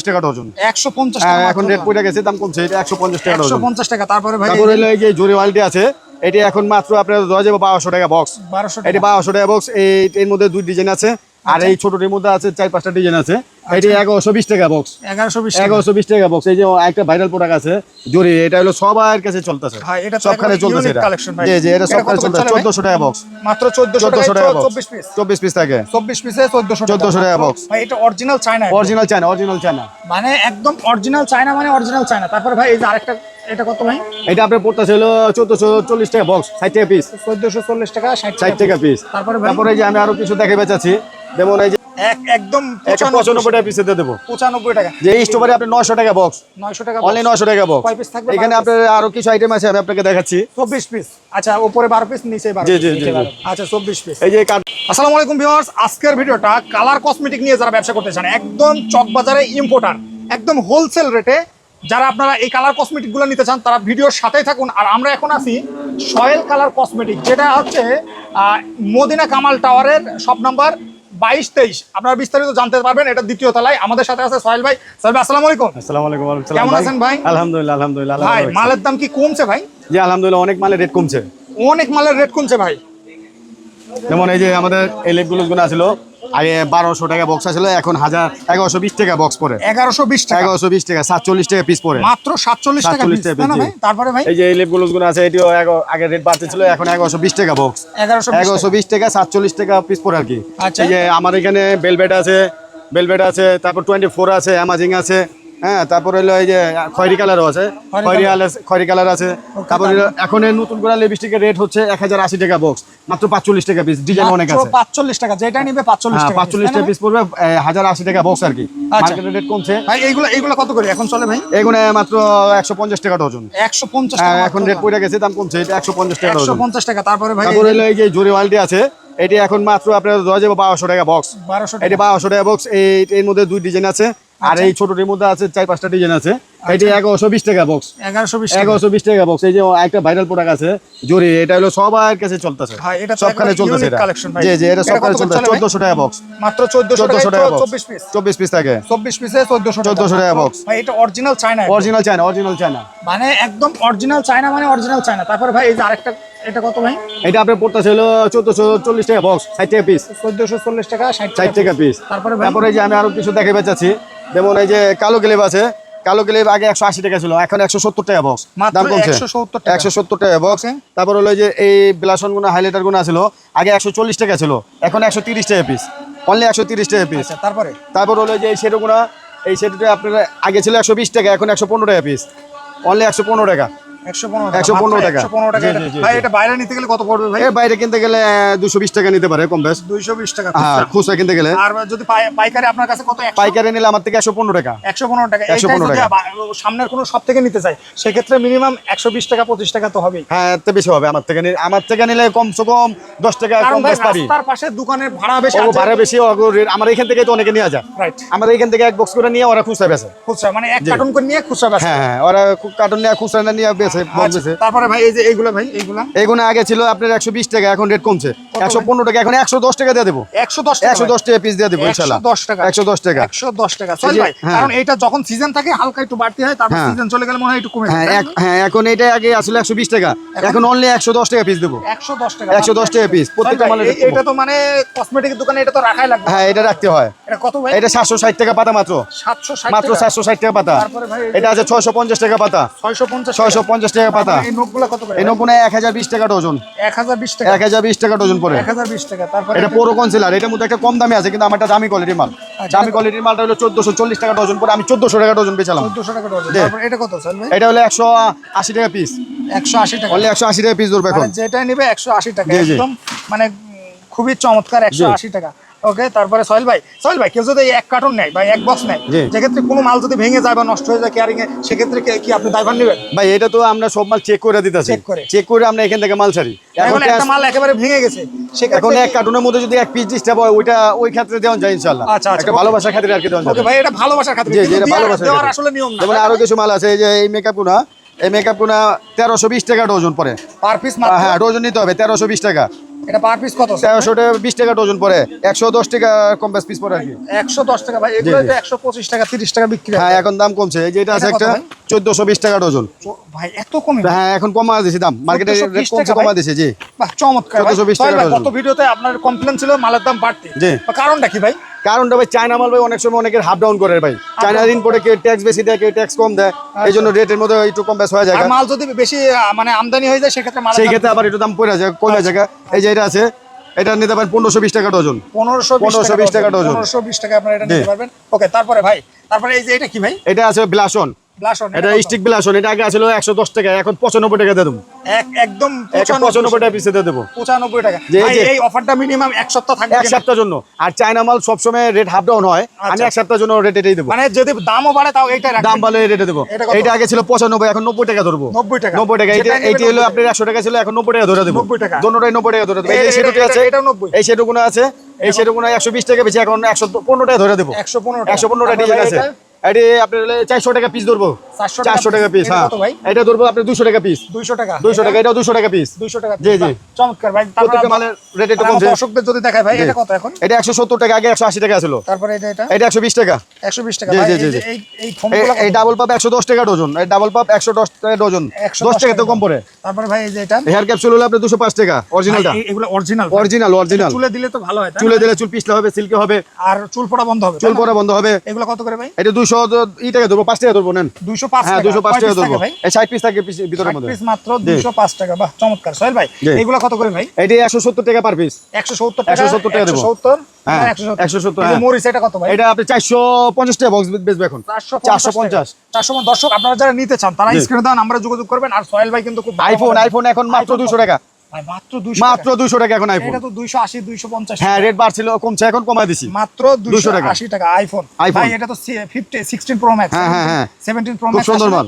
টাকা ডজন। হ্যাঁ টাকা এখন রেট পড়ে গেছে দাম কমছে এটা একশো পঞ্চাশ টাকা ডজন। টাকা তারপরে ভাই তারপর হলো এই জরি ওয়ালটি আছে এটি এখন মাত্র আপনার দেওয়া যাবে বারোশো টাকা বক্স এটা এটি বারোশো টাকা বক্স এই এর মধ্যে দুই ডিজাইন আছে। আর এই ছোটটির মধ্যে আছে চার পাঁচটা ডিজাইন আছে। এটি এগারোশো বিশ টাকা বক্স এগারোশো বিশ টাকা। এগারোশো বিশ টাকা বক্স এই যে একটা ভাইরাল প্রোডাক্ট আছে জরি এটা হলো সবার কাছে চলতেছে। সবখানে চলতেছে এটা। জি জি এটা এটা সবখানে চলতেছে। চোদ্দশো টাকা বক্স মাত্র চোদ্দশো চোদ্দশো টাকা চব্বিশ পিস চব্বিশ পিস থাকে। চব্বিশ পিসে চোদ্দশো 1400 টাকা। ভাই এটা original China original China original China মানে একদম অরিজিনাল চায়না মানে অরিজিনাল চায়না তারপরে ভাই এই যে আরেকটা এটা কত ভাই? এটা আপনার পড়তেছে হলো চোদ্দশো চল্লিশ টাকা বক্স ষাট টাকা পিস চোদ্দশো চল্লিশ টাকা ষাট ষাট টাকা পিস তারপরে যে আমি আরও কিছু দেখে বেচাচ্ছি। যেমন এই যে এক একদম পঁচানব্বই টাকা। পিসে দেবো। পঁচানব্বই টাকা। যে স্টোভারে আপনি নয়শো টাকা বক্স নয়শো টাকা অনলি নয়শো টাকা বক্স piece থাকবে? এখানে আপনার আরও কিছু আইটেম আছে আমি আপনাকে দেখাচ্ছি। চব্বিশ পিস আচ্ছা উপরে বারো পিস নিচে জি, জি, জি। আচ্ছা চব্বিশ পিস এই যে আসসালামু আলাইকুম ভিউয়ার্স আজকের ভিডিওটা কালার কসমেটিক নিয়ে যারা ব্যবসা করতে চান একদম চকবাজারে ইম্পোর্টার একদম হোলসেল রেটে যারা আপনারা এই কালার কসমেটিকগুলো নিতে চান তারা ভিডিওর সাথেই থাকুন। আর আমরা এখন আছি সয়েল কালার কসমেটিক যেটা হচ্ছে মদিনা কামাল টাওয়ারের সব নাম্বার বাইশ তেইশ। আপনারা বিস্তারিত জানতে পারবেন এটা দ্বিতীয় তলায়। আমাদের সাথে আছে সোহেল ভাই। সোহেল ভাই আসসালাম আলাইকুম। আসসালাম আলাইকুম কেমন আছেন ভাই? আলহামদুলিল্লাহ আলহামদুলিল্লাহ ভাই মালের দাম কি কমছে ভাই? জি আলহামদুলিল্লাহ অনেক মালের রেট কমছে। অনেক মালের রেট কমছে ভাই। যেমন এই যে আমাদের এই লেপগুলো গুলো ছিল আগে বারোশো টাকা বক্স আসলে এখন হাজার এগারোশো বিশ টাকা বক্স পরে। এগারোশো বিশ টাকা। এগারোশো বিশ টাকা সাতচল্লিশ টাকা পিস পরে। মাত্র সাতচল্লিশ সাতচল্লিশ টাকা। তারপরে ভাই? এই যে এই লেপগুলো আছে এটিও আগে রেট বাড়তে ছিল এখন এগারোশো বিশ টাকা বক্স এগারোশো এগারোশো বিশ টাকা সাতচল্লিশ টাকা পিস পরে আর কি। আচ্ছা। এই যে আমার এখানে বেলবেট আছে বেলবেট আছে তারপর টোয়েন্টি ফোর আছে অ্যামাজিং আছে। হ্যাঁ তারপর হলো এই যে খয়রি কালারও আছে। খয়রি খয়রি কালার আছে। তারপর হলো এখন নতুন করে লিপস্টিকের রেট হচ্ছে এক হাজার আশি টাকা বক্স মাত্র পাঁচচল্লিশ টাকা পিস ডিজাইন অনেক আছে। পাঁচচল্লিশ টাকা যেটা নিবে পাঁচচল্লিশ হ্যাঁ টাকা পাঁচচল্লিশ টাকা পিস পড়বে হাজার আশি টাকা বক্স আর কি। আচ্ছা। মার্কেটের রেট কমছে। ভাই এইগুলো এইগুলো কত করে? এখন চলে ভাই? এগুলো মাত্র একশো পঞ্চাশ টাকা ডজন একশো পঞ্চাশ হ্যাঁ, এখন রেট পড়ে গেছে দাম কমছে এটা একশো পঞ্চাশ টাকা একশো পঞ্চাশ টাকা তারপরে ভাই তারপর হলো এই যে জরি ওয়ালটি আছে এটি এখন মাত্র আপনার দেওয়া যাবে বারোশো টাকা বক্স বারোশো এটি বারোশো টাকা বক্স এই এর মধ্যে দুই ডিজাইন আছে। আর এই ছোটটির মধ্যে আছে চার পাঁচটা ডিজাইন আছে। এটি এগারোশো বিশ টাকা বক্স এগারোশো বিশ এগারোশো বিশ টাকা বক্স এই যে একটা ভাইরাল প্রোডাক্ট আছে জরি এটা হলো সবার কাছে চলতেছে। সবখানে চলতেছে এটা। জি জি এটা সবখানে চলতেছে। চোদ্দশো টাকা বক্স মাত্র চোদ্দশো চোদ্দশো টাকা বক্স চব্বিশ পিস চব্বিশ পিস থাকে। চব্বিশ পিসে চোদ্দশো 1400 টাকা। ভাই এটা original China original China original China মানে একদম অরিজিনাল চায়না মানে অরিজিনাল চায়না তারপরে ভাই এই যে আরেকটা এটা কত ভাই? এটা আপনার পড়তেছে হলো চোদ্দশো চল্লিশ টাকা বক্স ষাট টাকা পিস চোদ্দশো চল্লিশ টাকা ষাট ষাট টাকা পিস তারপরে ভাই? তারপরে যে আমি আরও কিছু দেখে বেচাচ্ছি। যেমন এই যে কালো ক্লিপ আছে কালো ক্লিপ আগে একশো আশি টাকা ছিল এখন একশো সত্তর টাকা বক্স দাম কমছে। একশো সত্তর টাকা। বক্স তারপর হলো যে এই ব্লাসন গুনা হাইলাইটার গুনা ছিল আগে একশো চল্লিশ টাকা ছিল এখন একশো তিরিশ টাকা পিস অনলি একশো তিরিশ টাকা পিস আচ্ছা তারপরে? তারপর হলো যে এই সেটগুলো এই সেটটা আপনার আগে ছিল একশো বিশ টাকা এখন একশো পনেরো টাকা পিস অনলি একশো পনেরো টাকা। একশো পনেরো টাকা। একশো পনেরো টাকা। জি, এটা- জি, জি, ভাই এটা বাইরে নিতে গেলে কত পড়বে ভাই? বাইরে কিনতে গেলে দুশো বিশ টাকা নিতে পারে কম বেশ। দুইশো বিশ টাকা হ্যাঁ খুচরা। খুচরা কিনতে গেলে? আর যদি পাইকারি আপনার কাছে কত পাইকারি নিলে আমার থেকে একশো পনেরো টাকা। একশো পনেরো টাকা। 115 এইটাই টাকা। সামনের কোনো সব থেকে নিতে চাই সেক্ষেত্রে মিনিমাম একশো বিশ টাকা পঁচিশ টাকা তো হবেই। হ্যাঁ বেশি হবে। আমার থেকে নিলে আমার থেকে নিলে কমসে কম দশ টাকা কম বেশ পাশে দোকানের ভাড়া বেশি ভাড়া বেশি আমার এখান থেকে তো অনেকে নিয়ে যায়। রাইট আমার এখান থেকে এক বক্স করে নিয়ে ওরা খুচরা বেছে খুচরা মানে এক কার্টুন করে নিয়ে খুচরা হ্যাঁ হ্যাঁ ওরা কার্টুন নিয়ে খুচরা নিয়ে বেছে বল আচ্ছা, তারপরে ভাই এই যে এইগুলা ভাই এইগুলা? আগে ছিল আপনার একশো বিশ টাকা এখন রেট কমছে। একশো পনেরো টাকা এখন একশো দশ টাকা দিয়ে দেবো। একশো দশ একশো দশ টাকা পিস দিয়ে দেবো ইনশাল্লাহ 110 টাকা। একশো দশ টাকা। একশো দশ টাকা। ভাই হ্যাঁ। কারণ এটা যখন সিজন থাকে হালকা একটু বাড়তি হয় তারপর হ্যাঁ। সিজন চলে গেলে মনে হয় একটু কমে হ্যাঁ হ্যাঁ এখন এটা আগে আসলে একশো বিশ টাকা। এখন অনলি একশো দশ টাকা পিস দেবো। একশো দশ টাকা। 110 টাকা piece, প্রত্যেকটা এটা তো মানে কসমেটিক দোকানে এটা তো রাখাই লাগবে। হ্যাঁ এটা রাখতে হয়। এটা কত ভাই? এটা সাতশো ষাট টাকা পাতা মাত্র। সাতশো মাত্র সাতশো ষাট টাকা পাতা। তারপরে ভাই এটা আছে ছয়শো পঞ্চাশ টাকা পাতা। ছয়শো পঞ্চাশ ছয়শো পঞ্চাশ টাকা পাতা। এই নোটগুলো কত করে? এই নকুনে এক হাজার বিশ টাকা ডজন। এক হাজার বিশ টাকা। এক হাজার বিশ টাকা ডজন পরে এক হাজার বিশ টাকা তারপরে এটা পুরো কনসিলার এটার মধ্যে একটা কম দামে আছে কিন্তু আমারটা দামি কোয়ালিটির মাল। আচ্ছা। দামি কোয়ালিটির মালটা হলো চোদ্দশো চল্লিশ টাকা ডজন পরে আমি চোদ্দশো টাকা ডজন বেচালাম। চোদ্দশো টাকা ডজন। এটা কত চল এটা হলো একশো আশি টাকা পিস একশো আশি টাকা। একশো আশি টাকা পিস ধরবে এখন। মানে যেটা নিবে একশো আশি টাকা। একদম মানে খুবই চমৎকার একশো আশি টাকা। ওকে তারপরে সোহেল ভাই। সোহেল ভাই কেউ যদি এক কার্টন নেয় বা এক বক্স নেয় জি। যেক্ষেত্রে কোনো মাল যদি ভেঙে যায় বা নষ্ট হয়ে যায় কেয়ারিং এ সেক্ষেত্রে কি- আপনি দায়ভার নেবেন? ভাই এটা তো আমরা সব মাল চেক করে দিতেছি। Check করে। চেক করে আমরা এখান থেকে মাল ছাড়ি। এখন একটা মাল একেবারে ভেঙে গেছে এখন এক কার্টুনের মধ্যে যদি এক পিস ডিস্টার্ব হয় ওইটা ওই ক্ষেত্রে দেওয়া যায় ইনশাল্লাহ আচ্ছা, আচ্ছা, একটা ভালোবাসার খাতিরে আর কি দেওয়া ওকে ভাই এটা ভালোবাসার খাতিরে। জি জি এটা ভালোবাসার দেওয়ার আসলে নিয়ম না। যেমন আরও কিছু মাল আছে এই যে এই মেকআপ গুনা এই মেকআপ গুনা তেরোশো বিশ টাকা ডজন পরে পার পিস হ্যাঁ ডজন নিতে হবে তেরোশো বিশ টাকা। এটা পার পিস কত? 1300 টাকা বিশ টাকা ডজন পড়ে। 110 টাকা কম বেশ পিস পড়ে আর কি। একশো দশ টাকা ভাই এগুলো তো একশো পঁচিশ টাকা তিরিশ টাকা বিক্রি হয়। এখন দাম কমছে। এই যে এটা আছে একটা ভাই? চোদ্দশো বিশ টাকা ডজন। ভাই এত কমে হ্যাঁ এখন কমা দিয়েছে দাম। মার্কেটে কমছে কমা? দিয়েছে জি। বাহ চমৎকার ভাই। 1420 টাকা ডজন। গত ভিডিওতে আপনার কমপ্লেন ছিল মালের দাম বাড়তে। কারণটা কি ভাই? কারণটা ভাই চায়না মাল ভাই অনেক সময় অনেকের হাফ ডাউন করে ভাই। চায়নার ইনপোর্টে কেউ ট্যাক্স বেশি দেয় কেউ ট্যাক্স কম দেয়। এই জন্য রেটের মধ্যে একটু কম বেশ হয়ে যায়। মাল যদি বেশি মানে আমদানি হয়ে যায় সেক্ষেত্রে সেই ক্ষেত্রে আবার একটু দাম পড়ে যায় কমে যায়। এই যে এটা আছে এটা নিতে পারেন পনেরোশো বিশ টাকা ডজন। পনেরোশো 1520 টাকা ডজন। পনেরোশো বিশ টাকা আপনারা এটা নিতে পারবেন? ওকে তারপরে ভাই তারপরে এই যে এটা কি ভাই? এটা আছে ব্লাসন। এটা স্টিক ব্লাসন এটা আগে ছিল একশো দশ টাকা এখন পঁচানব্বই টাকা দিয়ে দেবো। একদম পঁচানব্বই টাকা পিসে দিয়ে দেবো। পঁচানব্বই টাকা। এই ভাই, যে- এই অফারটা মিনিমাম এক সপ্তাহ থাকবে এক সপ্তাহের জন্য। আর চায়না মাল সবসময় রেট হাফ ডাউন হয়। আমি আচ্ছা। এক সপ্তাহের জন্য রেট এটাই দেবো। মানে যদি দামও বাড়ে তাও এইটাই দাম ভালো রেটে দেবো। এটা আগে ছিল পঁচানব্বই এখন নব্বই টাকা ধরবো। 90 টাকা। নব্বই টাকা। এইটা এইটি হলো 90 আপনার একশো টাকা ছিল এখন নব্বই টাকা ধরে দেবো। 90 টাকা। দোনোটাই নব্বই টাকা ধরে দেবো। এই সেটুকু আছে। এটাও 90 এই সেটুকুনো আছে। এই সেটুকুনো একশো বিশ টাকা বেশি এখন একশো পনেরো টাকা ধরে দেবো। একশো পনেরো একশো পনেরো টাকা ডিজাইন আছে। এটি আপনার চারশো টাকা পিস ধরবো। 400 টাকা চারশো টাকা পিস হ্যাঁ। এটা ধরবো আপনি টাকা পিস টাকা। টাকা এটাও টাকা পিস টাকা জি জি। চমৎকার ভাই। মালের রেট একটু কমছে যদি দেখায় ভাই এটা কত এখন? এটা একশো সত্তর টাকা আগে একশো আশি টাকা ছিল। তারপরে এটা এটা? এটা একশো বিশ টাকা। একশো বিশ টাকা। এই ডাবল পাপ একশো দশ টাকা ডজন। এই ডাবল পাপ একশো দশ টাকা ডজন। দশ টাকা তো কম পড়ে। তারপরে ভাই এই যে এটা? হেয়ার ক্যাপসুল হলো আপনার দুশো পাঁচ টাকা অরিজিনালটা এগুলো অরিজিনাল অরিজিনাল অরিজিনাল চুলে দিলে তো ভালো হয় চুলে দিলে চুল পিছলে হবে সিল্কি হবে। আর চুল পড়া বন্ধ হবে চুল পড়া বন্ধ হবে। এগুলো কত করে ভাই? এটা দুশো ই টাকা ধরবো পাঁচ টাকা ধরবো নেন। দুশো টাকা। টাকা এটা কত ভাই? এটা আপনি 450 টাকা বক্স এখন। 450 450 দর্শক আপনারা যারা নিতে চান তারা স্ক্রিনে দেওয়া আমরা যোগাযোগ করবেন। আর সোহেল ভাই কিন্তু আইফোন আইফোন এখন মাত্র দুশো টাকা। মাত্র দুশো টাকা। এখন আইফোন এটা তো দুইশো আশি দুইশো পঞ্চাশ হ্যাঁ রেট বাড়ছিল কমছে এখন কমাই দিছি। মাত্র 200 টাকা। আশি টাকা আইফোন iPhone। এটা তো ফিফটি সিক্সটিন প্রো ম্যাক্স হ্যাঁ, হ্যাঁ, হ্যাঁ। সেভেন্টিন প্রো ম্যাক্স সুন্দর মাল।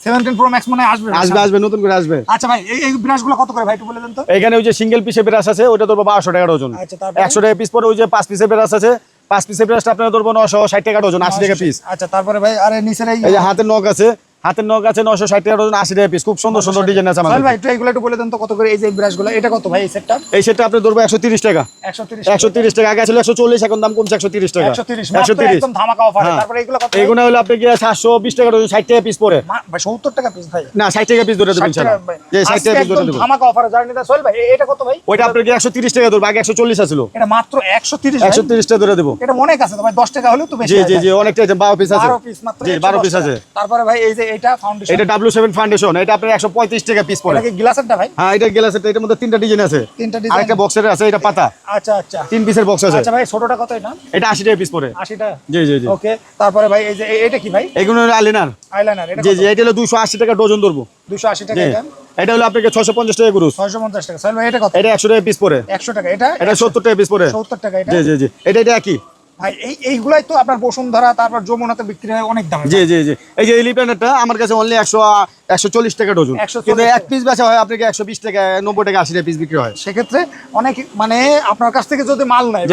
সেভেন্টিন প্রো ম্যাক্স মনে আসবে আসবে আসবে নতুন করে আসবে। আচ্ছা ভাই এই ব্রাশগুলো কত করে ভাই একটু বলে দেন তো। এখানে ওই যে সিঙ্গেল পিসের ব্রাশ আছে ওটা ধরবো বারোশো টাকা ডজন আচ্ছা, একশো টাকা পিস পরে ওই যে পাঁচ পিসের ব্রাশ আছে পাঁচ পিসের ব্রাশটা আপনার ধরবো নশো ষাট টাকা ডজন আশি টাকা পিস আচ্ছা তারপরে ভাই আরে নিচের এই এই যে হাতের নখ আছে হাতের নখ আছে নশো ষাট টাকা ডজন আশি টাকা পিস খুব সুন্দর সুন্দর ডিজাইন আছে আমাদের। ভাই একটু এগুলো একটু বলে দেন তো কত করে এই যে ব্রাশগুলো এটা কত ভাই এই সেটটা এই সেটটা আপনি ধরবো একশো তিরিশ টাকা। একশো তিরিশ টাকা। আগে ছিল একশো চল্লিশ এখন দাম কমছে একশো তিরিশ টাকা। একশো তিরিশ একশো তিরিশ। ধামাকা অফার হ্যাঁ। তারপরে এগুলো ভাই? হলো আপনি গিয়ে সাতশো বিশ টাকা ডজন ষাট টাকা পিস পরে। সত্তর টাকা পিস ভাই। না ষাট টাকা পিস ধরে দেবেন 60 টাকা যে ষাট টাকা পিস ধরে একদম দেবো। ধামাকা অফারে যারা নিতে সোহেল ভাই এটা কত ভাই? ওইটা আপনার একশো তিরিশ টাকা ধরবো আগে একশো চল্লিশ আছিল। এটা মাত্র একশো তিরিশ একশো তিরিশ টাকা ধরে দেবো। এটা অনেক আছে তো ভাই দশ টাকা হলেও তো বেশি জি জি জি অনেকটা আছে, বারো পিস আছে। বারো পিস মাত্র বারো পিস আছে। তারপরে ভাই এই যে এটা ফাউন্ডেশন এটা ডাব্লিউ সেভেন ফাউন্ডেশন এটা আপনার একশো পঁয়ত্রিশ টাকা পিস পড়ে। এটা কি গ্লাসেরটা ভাই? হ্যাঁ এটা গেলাস এটার মধ্যে তিনটা ডিজাইন আছে। তিনটা ডিজাইন আরেকটা বক্সের আছে এটা পাতা। আচ্ছা আচ্ছা। তিন পিসের বক্স আছে। আচ্ছা ভাই ছোটটা কত এটা? এটা আশি টাকা পিস পড়ে। আশিটা জি জি জি। ওকে তারপরে ভাই এই যে এটা কি ভাই? এগুলো আলিনার আইলাইনার এটা জি জি এটা হলো দুশো আশি টাকা ডজন ধরবো। দুশো আশি টাকা এটা? এটা হলো আপনাকে ছশো পঞ্চাশ টাকা গুরুস ছয়শো পঞ্চাশ টাকা। সোহেল ভাই এটা কত? এটা একশো টাকা পিস পড়ে। একশো টাকা এটা? এটা সত্তর টাকা পিস পড়ে। সত্তর টাকা এটা? জি জি জি। এটা এটা একই। ভাই এই এইগুলাই তো আপনার বসুন্ধরা তারপর যমুনাতে বিক্রি হয় অনেক দাম জি জি জি। এই যে এলিপ্যানেরটা আমার কাছে অনলি একশো একশো চল্লিশ টাকা ডজন। 140 কিন্তু এক পিস বেচা হয় আপনাকে একশো বিশ টাকা নব্বই টাকা আশি টাকা পিস বিক্রি হয়। সেক্ষেত্রে অনেক মানে আপনার কাছ থেকে যদি মাল নেয়।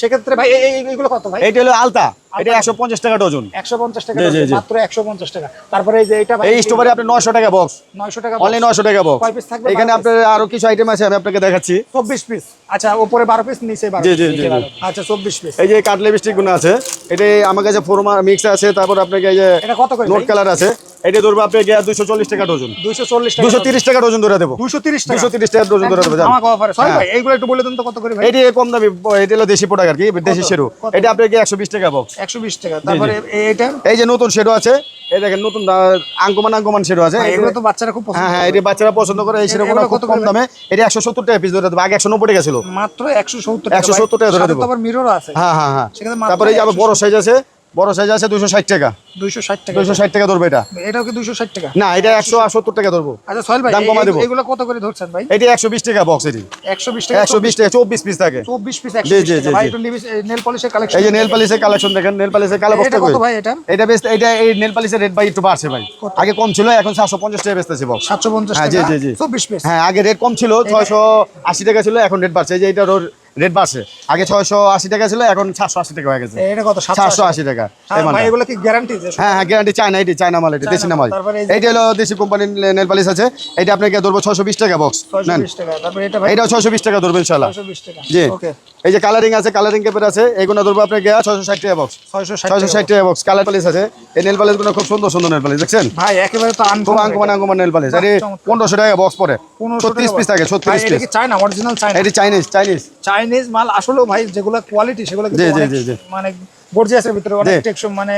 সেক্ষেত্রে ভাই এই- এই- এইগুলো কত ভাই? এইটা হলো আলতা। এটা একশো পঞ্চাশ টাকা ডজন। একশো পঞ্চাশ টাকা। মাত্র একশো পঞ্চাশ টাকা। তারপরে এই যে এটা এই স্টোভারে আপনি নয়শো টাকা বক্স নয়শো টাকা অনলি নয়শো টাকা বক্স piece থাকবে? এখানে আপনার আরও কিছু আইটেম আছে আমি আপনাকে দেখাচ্ছি। চব্বিশ পিস আচ্ছা উপরে বারো পিস নিচে জি, জি, জি, জি। আচ্ছা চব্বিশ পিস এই যে কাটলে গুলো আছে এটা আমার কাছে ফোরমা মিক্স আছে তারপর আপনাকে এই যে এটা নোট কালার আছে। এটা ধরবো আপনাকে দুশো চল্লিশ টাকা ডজন। চল্লিশ টাকা দুশো তিরিশ টাকা ডজন ধরে দেবো। দুশো তিরিশ টাকা? দুশো তিরিশ টাকা ডজন ধরে দেবো সরি হ্যাঁ। এইগুলো একটু বলে দেন তো কত করে এটি কম দামি এটা হলো দেশি প্রোডাক্ট আর কি দেশি কত? এটা আপনাকে একশো বিশ টাকা বক্স একশো বিশ টাকা। তারপরে এটা এই যে নতুন শেরু আছে এই দেখেন নতুন আঙ্কমান আঙ্কমান শেরু আছে। এগুলো তো বাচ্চারা খুব হ্যাঁ হ্যাঁ। এটি বাচ্চারা পছন্দ করে এই কত কম দামে। এটা একশো সত্তর টাকা পিস ধরে দেবো আগে একশো নব্বই টাকা ছিল। মাত্র একশো সত্তর 170 টাকা ধরে দেবো। মিররও আছে। হ্যাঁ হ্যাঁ হ্যাঁ। তারপরে এই যে আবার বড় সাইজ আছে বড় সাইজ আছে দুশো ষাট টাকা। দুইশো ষাট টাকা দুশো ষাট টাকা ধরবে এটা। এটাও কি দুইশো ষাট টাকা? না এটা একশো সত্তর টাকা ধরবো। আচ্ছা সোহেল ভাই দাম কমা দেবো। এগুলো কত করে ধরছেন ভাই? এটি একশো বিশ টাকা বক্স এটি। একশো বিশ টাকা একশো বিশ টাকা চব্বিশ পিস থাকে। চব্বিশ পিস জি, একশো জি, জি, ভাই জি। একটু নেল পলিশের কালেকশন এই যে নেল পালিশের কালেকশন দেখেন নেল পালিশের কালো এটা কত ভাই এটা? এটা বেশ এটা এই নেল পালিশের রেট ভাই একটু বাড়ছে ভাই। আগে কম ছিল এখন সাতশো পঞ্চাশ টাকা বেচতেছে বক্স সাতশো পঞ্চাশ হ্যাঁ, জি, জি, জি। চব্বিশ পিস হ্যাঁ আগে রেট কম ছিল ছয়শো আশি টাকা ছিল এখন রেট বাড়ছে। এই যে এটা রেট বাসে। আগে ছয়শো আশি টাকা ছিল এখন সাতশো আশি টাকা হয়ে গেছে। এটা কত? সাতশো আশি টাকা? এগুলো কি গ্যারান্টি হ্যাঁ হ্যাঁ গ্যারান্টি চায়না এটি চায়না মাল এটি দেশি না মাল তারপরে এই যে- এইটা হলো দেশি কোম্পানির নেল পালিশ আছে। এটা আপনাকে ধরবো ছশো বিশ টাকা বক্স নেন। 620 টাকা এটা এইটাও ছয়শো বিশ টাকা ধরবেন ইনশাল্লাহ 620 জি। এই যে কালারিং আছে কালারিং কেপের আছে এগুলো ধরবো আপনাকে ছয়শো ষাট টাকা বক্স ছয়শো ষাট টাকা বক্স কালার পালিশ আছে। এই নেল পালিশগুলো খুব সুন্দর সুন্দর নেল পালিশ দেখছেন? ভাই একেবারে তো খুব uncommon uncommon uncommon nail polish আরে পনেরোশো টাকা বক্স পরে ছত্রিশ পিস থাকে ছত্রিশ পিস কি চায়না অরিজিনাল চায়না এটি চাইনিজ চাইনিজ চাইনিজ মাল আসলেও ভাই যেগুলো কোয়ালিটি সেগুলো জি, জি, জি, জি। মানে গর্জিয়াসের ভিতরে অনেক টেকসই মানে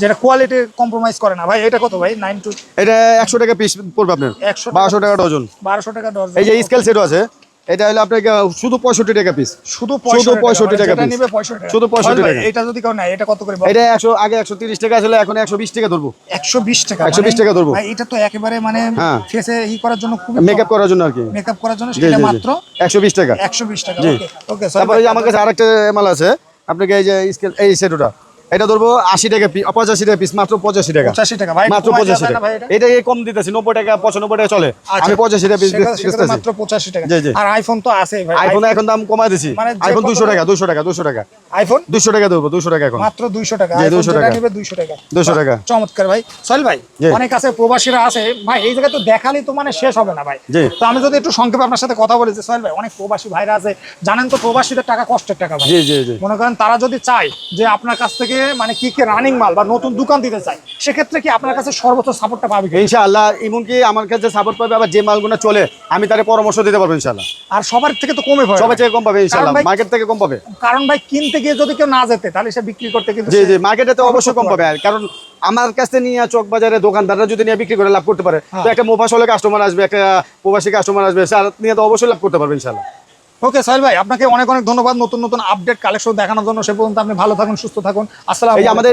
যেটা কোয়ালিটি কম্প্রোমাইজ করে না। ভাই এটা কত ভাই? 9 টু এটা একশো টাকা পিস পড়বে আপনার। 100 টাকা বারোশো টাকা ডজন 1200 টাকা ডজন এই যে স্কেল সেটও আছে। এটা হলো আপনাকে শুধু পঁয়ষট্টি টাকা পিস শুধু শুধু 65 65 টাকা 65 শুধু 65 টাকা। এটা যদি কেউ নেয় এটা কত করে এটা একশো আগে একশো তিরিশ টাকা ছিল এখন একশো বিশ টাকা ধরবো। 120 টাকা 120 টাকা ধরবো। এটা তো একেবারে মানে হ্যাঁ। ফেসে ই করার জন্য খুবই মেকআপ করার জন্য আর কি। মেকআপ করার জন্য সেটা মাত্র একশো বিশ টাকা। 120 টাকা ওকে ওকে তারপরে আমার কাছে আরেকটা মাল আছে। আপনাকে এই যে স্কেল এই সেটটা। এটা ধরবো আশি টাকা পঁচাশি টাকা পিস মাত্র পঁচাশি টাকা। 85 টাকা ভাই মাত্র পঁচাশি টাকা। এটা? কম দিতেছি নব্বই টাকা পঁচানব্বই টাকা চলে। আচ্ছা। আমি পঁচাশি টাকা পিস সেটা- সেটা বেচতেছি মাত্র 85 টাকা। জি, জি। আর আইফোন তো আছে আইফোন এখন দাম কমাই দিছি। মানে আইফোন কত দুশো টাকা? দুশো টাকা দুশো টাকা। আইফোন দুশো টাকা দেবো দুশো টাকা এখন। মাত্র 200 টাকা। জি, আইফোন 200 যেটা টাকা। নিবে 200 টাকা। 200 টাকা। চমৎকার ভাই। সোহেল ভাই অনেক আছে প্রবাসীরা আছে। ভাই এই জায়গায় তো দেখালেই তো মানে শেষ হবে না ভাই। তো আমি যদি একটু সংক্ষেপে আপনার সাথে কথা বলি যে সোহেল ভাই অনেক প্রবাসী ভাইরা আছে। জানেন তো প্রবাসীদের টাকা কষ্টের টাকা ভাই। মনে করেন তারা যদি চায় যে আপনার কাছ থেকে মানে কি কি রানিং মাল বা নতুন দোকান দিতে চায় সেক্ষেত্রে কি আপনার কাছে সর্বোচ্চ সাপোর্টটা পাবে? ইনশাআল্লাহ এমনকি আমার কাছে সাপোর্ট পাবে আবার যে মালগুলো চলে আমি তার পরামর্শ দিতে পারব ইনশাআল্লাহ। আর সবার থেকে তো কমে পড়ে সবাই থেকে কম পাবে ইনশাআল্লাহ মার্কেট থেকে কম পাবে। কারণ ভাই কিনতে গিয়ে যদি কেউ না যেতে তাহলে সে বিক্রি করতে কিন্তু জি জি মার্কেটে তো অবশ্যই কম পাবে। আর কারণ আমার কাছ নিয়ে চক বাজারে দোকানদাররা যদি নিয়ে বিক্রি করে লাভ করতে পারে হ্যাঁ। তো একটা মোফাসলে কাস্টমার আসবে একটা প্রবাসী কাস্টমার আসবে স্যার নিয়ে তো অবশ্যই লাভ করতে পারবে ইনশাআল্লাহ। ওকে সাহেল ভাই আপনাকে অনেক অনেক ধন্যবাদ নতুন নতুন আপডেট কালেকশন দেখানোর জন্য। সে পর্যন্ত আপনি ভালো থাকুন সুস্থ থাকুন। আসসালাম আমাদের